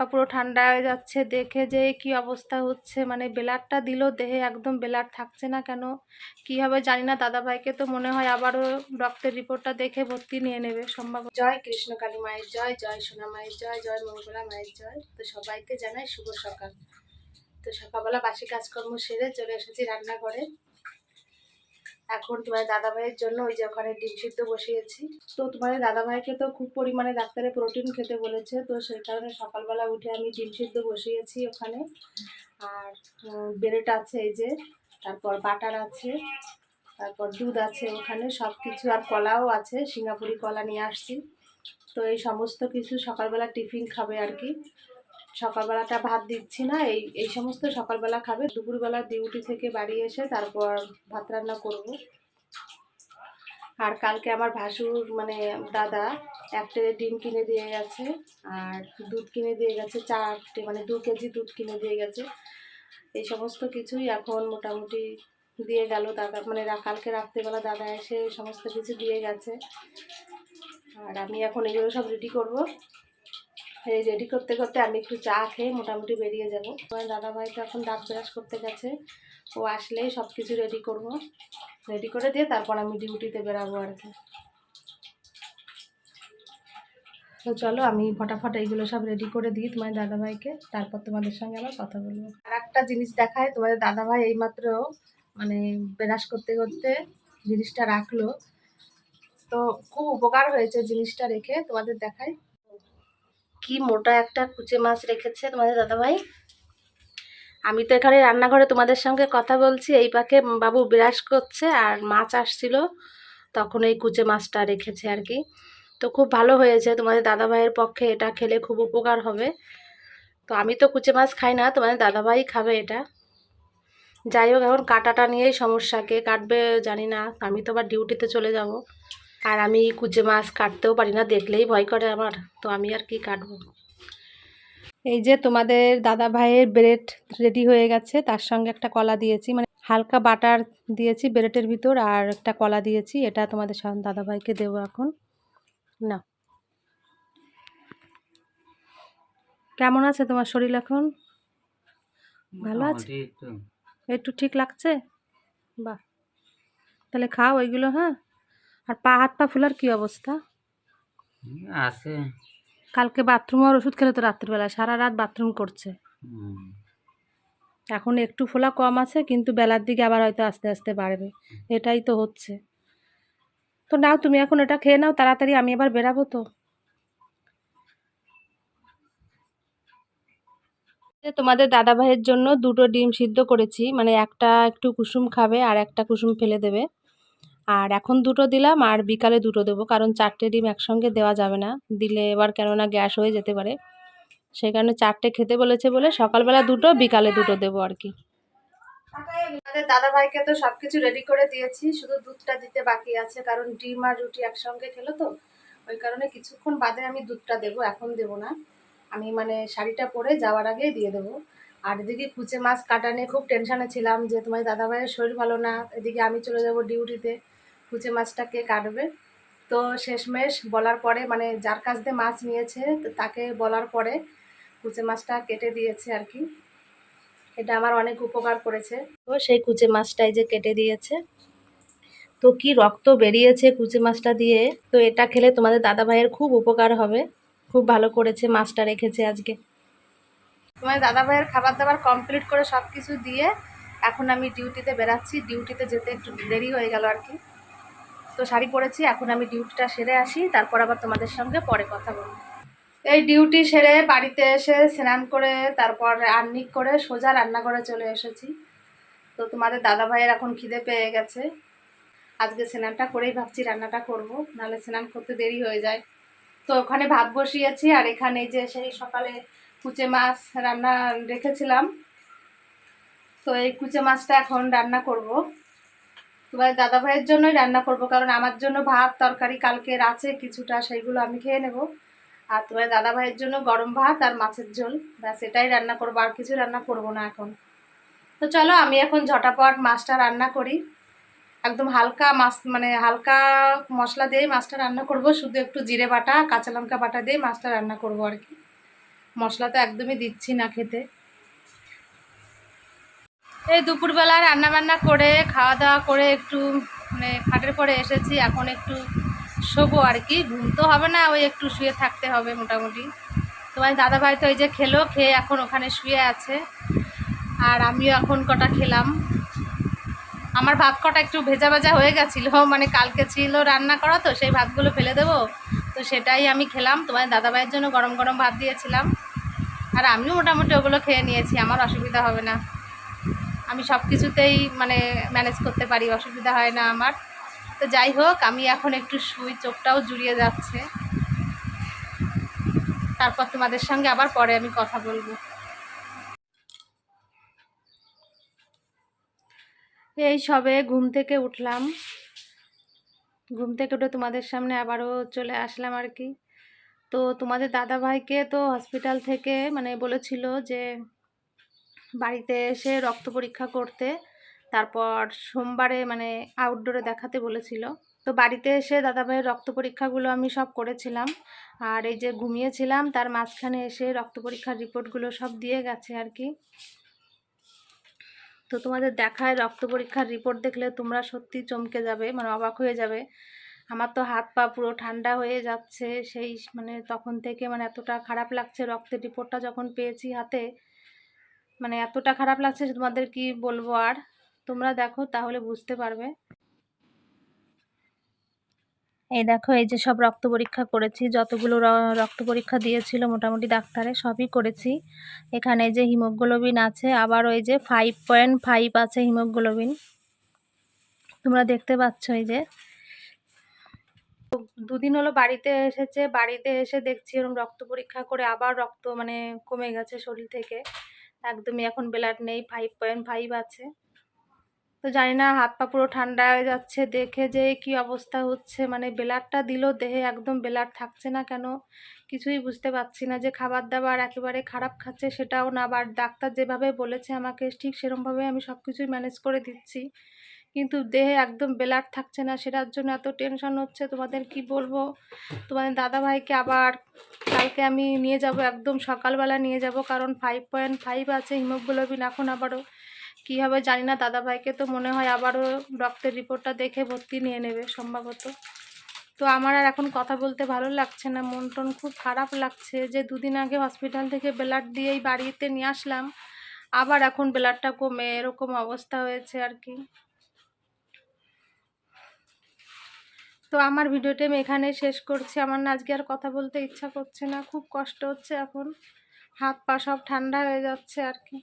পা পুরো ঠান্ডা হয়ে যাচ্ছে, দেখে যে কি অবস্থা হচ্ছে। মানে বেলারটা দিল, দেহে একদম বেলার থাকছে না কেন? কি হবে জানি না, দাদাভাইকে তো মনে হয় আবারও রক্তের রিপোর্টটা দেখে ভর্তি নিয়ে নেবে, সম্ভব জয় কৃষ্ণ কালী মায়ের জয় জয় সোনা মায়ের জয় জয় মঙ্গলা মায়ের জয়। তো সবাইকে জানাই শুভ সকাল। তো সকালবেলা বাসি কাজকর্ম সেরে চলে এসেছি রান্নাঘরে। এখন তোমার দাদাভাইয়ের জন্য ওই যে ওখানে ডিম সিদ্ধ বসিয়েছি। তো তোমাদের দাদাভাইকে তো খুব পরিমাণে ডাক্তারে প্রোটিন খেতে বলেছে, তো সেই কারণে সকালবেলা উঠে আমি ডিম সিদ্ধ বসিয়েছি ওখানে। আর ব্রেড আছে এই যে, তারপর বাটার আছে, তারপর দুধ আছে ওখানে সব কিছু আর কলাও আছে, সিঙ্গাপুরি কলা নিয়ে আসছি। তো এই সমস্ত কিছু সকালবেলা টিফিন খাবে আর কি। সকালবেলাটা ভাত দিচ্ছি না, এই এই সমস্ত সকালবেলা খাবে। দুপুরবেলা ডিউটি থেকে বাড়ি এসে তারপর ভাত রান্না করব। আর কালকে আমার ভাসুর মানে দাদা, একটা ডিম কিনে দিয়ে গেছে, আর দুধ কিনে দিয়ে গেছে চারটে মানে দু কেজি দুধ কিনে দিয়ে গেছে। এই সমস্ত কিছুই এখন মোটামুটি দিয়ে গেল দাদা মানে কালকে রাত্রেবেলা দাদা এসে সমস্ত কিছু দিয়ে গেছে। আর আমি এখন এগুলো সব রেডি করব। রেডি করতে করতে আমি একটু চা খেয়ে মোটামুটি বেরিয়ে যাব। আমার দাদাভাই তো এখন দাঁত ব্রাশ করতে গেছে। ও আসলেই সব কিছু রেডি করব। রেডি করে দিয়ে তারপর আমি ডিউটিতে বেরাবো আর কি। তো চলো আমি ফটাফট এইগুলো সব রেডি করে দিই তোমার দাদাভাইকে। তারপর তোমাদের সঙ্গে আবার কথা বলব। আর একটা জিনিস দেখায়, তোমাদের দাদাভাই এইমাত্র মানে ব্রাশ করতে করতে জিনিসটা রাখল। তো খুব উপকার হয়েছে জিনিসটা রেখে তোমাদের দেখায়। কি মোটা একটা কুচে মাছ রেখেছে তোমাদের দাদাভাই? আমি তো এখানে রান্নাঘরে তোমাদের সঙ্গে কথা বলছি, এই পাকে বাবু বিরাজ করছে আর মাছ আসছিল, তখন এই কুচে মাছটা রেখেছে আর কি। তো খুব ভালো হয়েছে, তোমাদের দাদাভাইয়ের পক্ষে এটা খেলে খুব উপকার হবে। তো আমি তো কুচে মাছ খাই না, তোমাদের দাদাভাই খাবে এটা। যাই হোক, এখন কাটাটা নিয়েই সমস্যা, কে কাটবে জানি না, আমি তো আবার ডিউটিতে চলে যাব। আর আমি কুচে মাছ কাটতেও পারি না দেখলেই ভয় করে আমার। তো আমি আর কি কাটবো? এই যে তোমাদের দাদা ভাইয়ের ব্রেড রেডি হয়ে গেছে তার সঙ্গে একটা কলা দিয়েছি মানে হালকা বাটার দিয়েছি ব্রেডের ভিতর আর একটা কলা দিয়েছি এটা তোমাদের দাদা ভাইকে দেবো এখন। না। কেমন আছে তোমার শরীর এখন? ভালো আছে? একটু। একটু ঠিক লাগছে? বাহ। তাহলে খাও ওইগুলো হ্যাঁ? আর পা হাত পা ফুলার কি অবস্থা? আছে। কালকে বাথরুম আর ওষুধ খেলে তো রাত্রিবেলা সারা রাত বাথরুম করছে। এখন একটু ফোলা কম আছে কিন্তু বেলার দিকে আবার হয়তো আস্তে আস্তে বাড়বে। এটাই তো হচ্ছে। তো নাও তুমি এখন এটা খেয়ে নাও তাড়াতাড়ি আমি আবার বেরাবো তো। তোমাদের দাদা ভাইয়ের জন্য দুটো ডিম সিদ্ধ করেছি মানে একটা একটু কুসুম খাবে আর একটা কুসুম ফেলে দেবে। আর এখন দুটো দিলাম আর বিকালে দুটো দেবো, কারণ চারটে ডিম একসঙ্গে দেওয়া যাবে না। দিলে এবার কেননা গ্যাস হয়ে যেতে পারে। সেই কারণে চারটে খেতে বলেছে বলে সকালবেলা দুটো, বিকালে দুটো দেবো আর কি। আমাদের দাদা ভাইকে তো সব কিছু রেডি করে দিয়েছি, শুধু দুধটা দিতে বাকি আছে, কারণ ডিম আর রুটি একসঙ্গে খেলো তো। ওই কারণে কিছুক্ষণ বাদে আমি দুধটা দেবো, এখন দেবো না। আমি মানে শাড়িটা পরে যাওয়ার আগে দিয়ে দেবো। আর এদিকে কুচে মাছ কাটা নিয়ে খুব টেনশনে ছিলাম যে তোমার দাদা ভাইয়ের শরীর ভালো না, এদিকে আমি চলে যাব ডিউটিতে কুচে মাছটা কে কাটবে। তো শেষমেশ বলার পরে মানে যার কাছ দিয়ে মাছ নিয়েছে তাকে বলার পরে কুচে মাছটা কেটে দিয়েছে আর কি। এটা আমার অনেক উপকার করেছে। তো সেই কুচে মাছটাই যে কেটে দিয়েছে। তো কি রক্ত বেরিয়েছে কুচে মাছটা দিয়ে, তো এটা খেলে তোমাদের দাদা ভাইয়ের খুব উপকার হবে। খুব ভালো করেছে মাছটা রেখেছে আজকে। তোমার দাদা ভাইয়ের খাবার দাবার কমপ্লিট করে সব কিছু দিয়ে এখন আমি ডিউটিতে বেরাচ্ছি। ডিউটিতে যেতে একটু দেরি হয়ে গেল আর কি। তো শাড়ি পরেছি, এখন আমি ডিউটিটা সেরে আসি, তারপর আবার তোমাদের সঙ্গে পরে কথা বলব। এই ডিউটি সেরে বাড়িতে এসে স্নান করে, তারপর আর্নিক করে সোজা রান্না করে চলে এসেছি। তো তোমাদের দাদা ভাইয়ের এখন খিদে পেয়ে গেছে। আজকে স্নানটা করেই ভাবছি রান্নাটা করব, নাহলে স্নান করতে দেরি হয়ে যায়। তো ওখানে ভাত বসিয়েছি, আর এখানে যে সেই সকালে কুচে মাছ রান্না রেখেছিলাম। তো এই কুচে মাছটা এখন রান্না করব। তোমার দাদা ভাইয়ের জন্যই রান্না করব, কারণ আমার জন্য ভাত, তরকারি কালকের আছে, কিছুটা সেইগুলো আমি খেয়ে নেব। আর তোমার দাদা ভাইয়ের জন্য গরম ভাত আর মাছের ঝোল। ব্যাস, এটাই রান্না করব, আর কিছু রান্না করব না এখন। তো চলো, আমি এখন ঝটাপট মাছটা রান্না করি। একদম হালকা মাছ মানে হালকা মশলা দিয়ে মাছটা রান্না করব। শুধু একটু জিরে বাটা, কাঁচা লঙ্কা বাটা দিয়ে মাছটা রান্না করব আর কি। মশলা তো একদমই দিচ্ছি না খেতে। এই দুপুরবেলা রান্না বান্না করে খাওয়া দাওয়া করে একটু মানে খাটের পরে এসেছি, এখন একটু শোবো আর কি। ঘুম তো হবে না, ওই একটু শুয়ে থাকতে হবে মোটামুটি। তোমার দাদাভাই তো এই যে খেলো, খেয়ে এখন ওখানে শুয়ে আছে। আর আমিও এখন কটা খেলাম। আমার ভাত কটা একটু ভেজা ভেজা হয়ে গেছিল মানে কালকে ছিল রান্না করা, তো সেই ভাতগুলো ফেলে দেবো। তো সেটাই আমি খেলাম। তোমার দাদাভাইয়ের জন্য গরম গরম ভাত দিয়েছিলাম। আর আমিও মোটামুটি ওগুলো খেয়ে নিয়েছি, আমার অসুবিধা হবে না। আমি সব কিছুতেই মানে ম্যানেজ করতে পারি, অসুবিধা হয় না আমার। তো যাই হোক, আমি এখন একটু শুই, চোখটাও জুড়িয়ে যাচ্ছে। তারপর তোমাদের সঙ্গে আবার পরে আমি কথা বলব। এই সবে ঘুম থেকে উঠলাম। ঘুম থেকে উঠে তোমাদের সামনে আবারও চলে আসলাম আর কি। তো তোমাদের দাদা ভাইকে তো হসপিটাল থেকে মানে বলেছিল যে বাড়িতে এসে রক্ত পরীক্ষা করতে, তারপর সোমবারে মানে আউটডোরে দেখাতে বলেছিল। তো বাড়িতে এসে দাদাভাইয়ের রক্ত পরীক্ষাগুলো আমি সব করেছিলাম। আর এই যে ঘুমিয়েছিলাম, তার মাঝখানে এসে রক্ত পরীক্ষার রিপোর্টগুলো সব দিয়ে গেছে আর কি। তো তোমাদের দেখায় রক্ত পরীক্ষার রিপোর্ট দেখলে তোমরা সত্যি চমকে যাবে মানে অবাক হয়ে যাবে। আমার তো হাত পা পুরো ঠান্ডা হয়ে যাচ্ছে। সেই মানে তখন থেকে মানে এতটা খারাপ লাগছে রক্তের রিপোর্টটা যখন পেয়েছি হাতে। মানে এতটা খারাপ লাগছে তোমাদের কি বলব আর? তোমরা দেখো তাহলে বুঝতে পারবে। এই দেখো, এই যে সব রক্ত পরীক্ষা করেছি। যতগুলো রক্ত পরীক্ষা দিয়েছিল মোটামুটি ডাক্তারে সবই করেছি। এখানে যে হিমোগ্লোবিন আছে, আবার ওই যে ফাইভ পয়েন্ট ফাইভ আছে হিমোগ্লোবিন। তোমরা দেখতে পাচ্ছ এই যে। দুদিন হলো বাড়িতে এসেছে, বাড়িতে এসে দেখছি এরকম রক্ত পরীক্ষা করে আবার রক্ত মানে কমে গেছে শরীর থেকে। একদমই এখন ব্লাড নেই ফাইভ পয়েন্ট ফাইভ আছে। তো জানি না, হাত পা পুরো ঠান্ডা হয়ে যাচ্ছে, দেখে যে কি অবস্থা হচ্ছে। মানে ব্লাডটা দিল, দেহে একদম ব্লাড থাকছে না কেন? কিছুই বুঝতে পারছি না যে খাবার দাবার একেবারে খারাপ খাচ্ছে সেটাও না। আবার ডাক্তার যেভাবে বলেছে আমাকে, ঠিক সেরকমভাবে আমি সব কিছুই ম্যানেজ করে দিচ্ছি। কিন্তু দেহে একদম ব্লাড থাকছে না, সেটার জন্য এত টেনশন হচ্ছে। তোমাদের কি বলব? তোমাদের দাদাভাইকে আবার কালকে আমি নিয়ে যাব, একদম সকালবেলা নিয়ে যাব, কারণ ফাইভ পয়েন্ট ফাইভ আছে হিমোগ্লোবিন এখন আবারও। কী হবে জানি না, দাদাভাইকে তো মনে হয় আবারও রক্তের রিপোর্টটা দেখে ভর্তি নিয়ে নেবে সম্ভবত। তো আমার আর এখন কথা বলতে ভালো লাগছে না, মন টন খুব খারাপ লাগছে যে দুদিন আগে হসপিটাল থেকে ব্লাড দিয়েই বাড়িতে নিয়ে আসলাম। আবার এখন ব্লাডটা কমে, এরকম অবস্থা হয়েছে আর কি। তো আমার ভিডিওটি আমি এখানে শেষ করছি। আমার না আজকে আর কথা বলতে ইচ্ছা করছে না। খুব কষ্ট হচ্ছে এখন। হাত পা সব ঠান্ডা হয়ে যাচ্ছে আর কি।